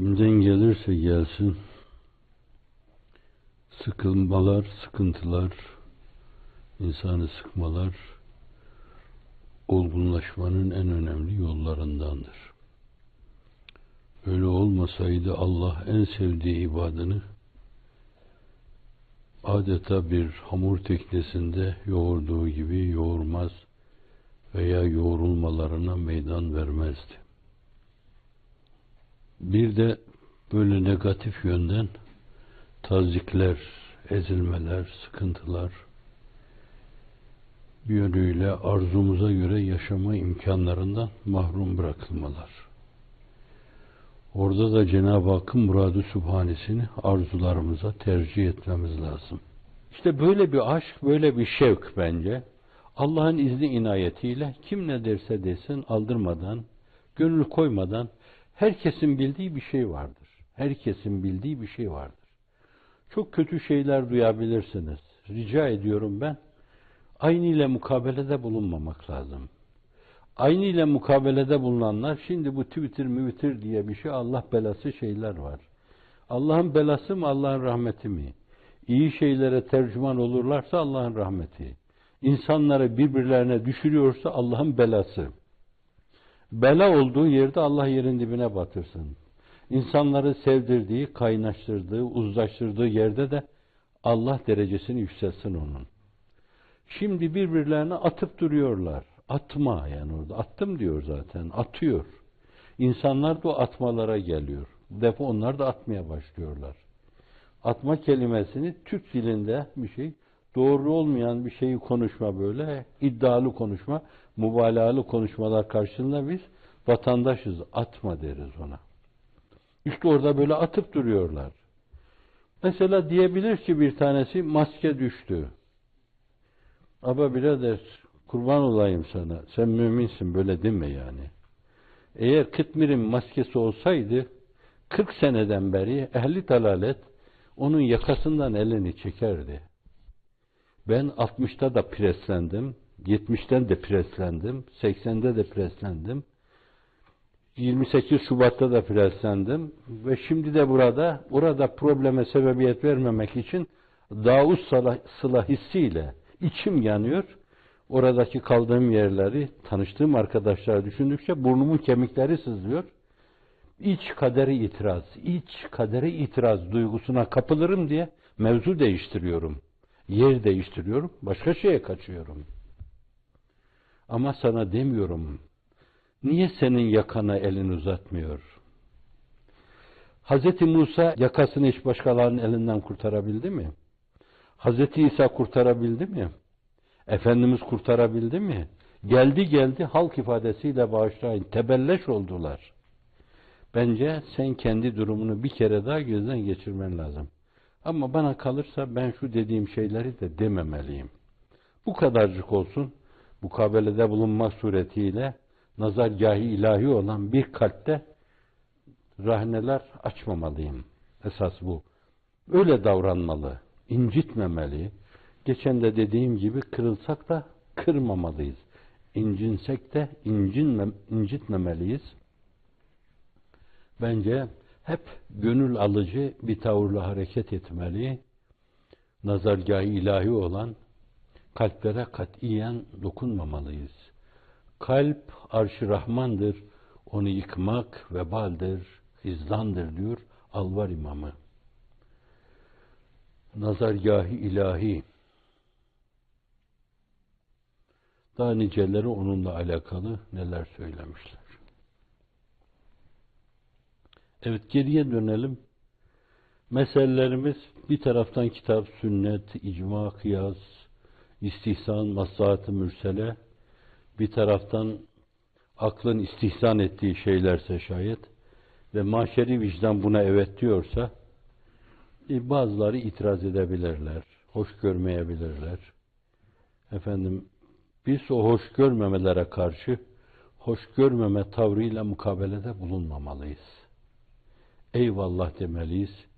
Kimden gelirse gelsin, sıkılmalar, sıkıntılar, insanı sıkmalar, olgunlaşmanın en önemli yollarındandır. Öyle olmasaydı Allah en sevdiği ibadını adeta bir hamur teknesinde yoğurduğu gibi yoğurmaz veya yoğrulmalarına meydan vermezdi. Bir de böyle negatif yönden tazikler, ezilmeler, sıkıntılar bir yönüyle arzumuza göre yaşama imkanlarından mahrum bırakılmalar. Orada da Cenab-ı Hakk'ın muradı subhanesini arzularımıza tercih etmemiz lazım. İşte böyle bir aşk, böyle bir şevk bence. Allah'ın izni inayetiyle kim ne derse desin aldırmadan, gönül koymadan herkesin bildiği bir şey vardır. Herkesin bildiği bir şey vardır. Çok kötü şeyler duyabilirsiniz. Rica ediyorum ben. Aynı ile mukabelede bulunmamak lazım. Aynı ile mukabelede bulunanlar şimdi bu Twitter müvitir diye bir şey Allah belası şeyler var. Allah'ın belası mı Allah'ın rahmeti mi? İyi şeylere tercüman olurlarsa Allah'ın rahmeti. İnsanları birbirlerine düşürüyorsa Allah'ın belası. Bela olduğu yerde Allah yerin dibine batırsın. İnsanları sevdirdiği, kaynaştırdığı, uzlaştırdığı yerde de Allah derecesini yükselsin onun. Şimdi birbirlerine atıp duruyorlar. Atma yani orada. Attım diyor zaten. Atıyor. İnsanlar da atmalara geliyor. Defa onlar da atmaya başlıyorlar. Atma kelimesini Türk dilinde bir şey, doğru olmayan bir şeyi konuşma böyle, iddialı konuşma, mübalağalı konuşmalar karşısında biz vatandaşız. Atma deriz ona. İşte orada böyle atıp duruyorlar. Mesela diyebilir ki bir tanesi maske düştü. Ama birader kurban olayım sana. Sen müminsin böyle deme yani. Eğer Kıtmir'in maskesi olsaydı 40 seneden beri ehli dalalet onun yakasından elini çekerdi. Ben 60'ta da preslendim. 70'ten de preslendim. 80'de de preslendim. 28 Şubat'ta da preslendim. Ve şimdi de burada, burada probleme sebebiyet vermemek için Davut sıla hissiyle içim yanıyor. Oradaki kaldığım yerleri, tanıştığım arkadaşlar düşündükçe burnumun kemikleri sızlıyor. İç kaderi itiraz, iç kaderi itiraz duygusuna kapılırım diye mevzu değiştiriyorum. Yer değiştiriyorum, başka şeye kaçıyorum. Ama sana demiyorum, niye senin yakana elin uzatmıyor? Hz. Musa yakasını hiç başkalarının elinden kurtarabildi mi? Hz. İsa kurtarabildi mi? Efendimiz kurtarabildi mi? Geldi geldi halk ifadesiyle bağışlayın. Tebelleş oldular. Bence sen kendi durumunu bir kere daha gözden geçirmen lazım. Ama bana kalırsa ben şu dediğim şeyleri de dememeliyim. Bu kadarcık olsun, mukabelede bulunmak suretiyle nazargâhi ilahi olan bir kalpte rahneler açmamalıyım. Esas bu. Öyle davranmalı, incitmemeli. Geçen de dediğim gibi kırılsak da kırmamalıyız. İncinsek de incinme, incitmemeliyiz. Bence hep gönül alıcı bir tavırla hareket etmeli. Nazargahı ilahi olan kalplere katiyen dokunmamalıyız. Kalp arş-ı rahmandır, onu yıkmak vebaldir, hizlandır diyor Alvar imamı. Nazargahı ilahi. Daha niceleri onunla alakalı neler söylemişler. Evet geriye dönelim. Meselelerimiz bir taraftan kitap, sünnet, icma, kıyas, istihsan, maslahat-ı mürsele, bir taraftan aklın istihsan ettiği şeylerse şayet ve mahşeri vicdan buna evet diyorsa e, bazıları itiraz edebilirler, hoş görmeyebilirler. Efendim biz o hoş görmemelere karşı hoş görmeme tavrıyla mukabelede bulunmamalıyız eyvallah demeliyiz.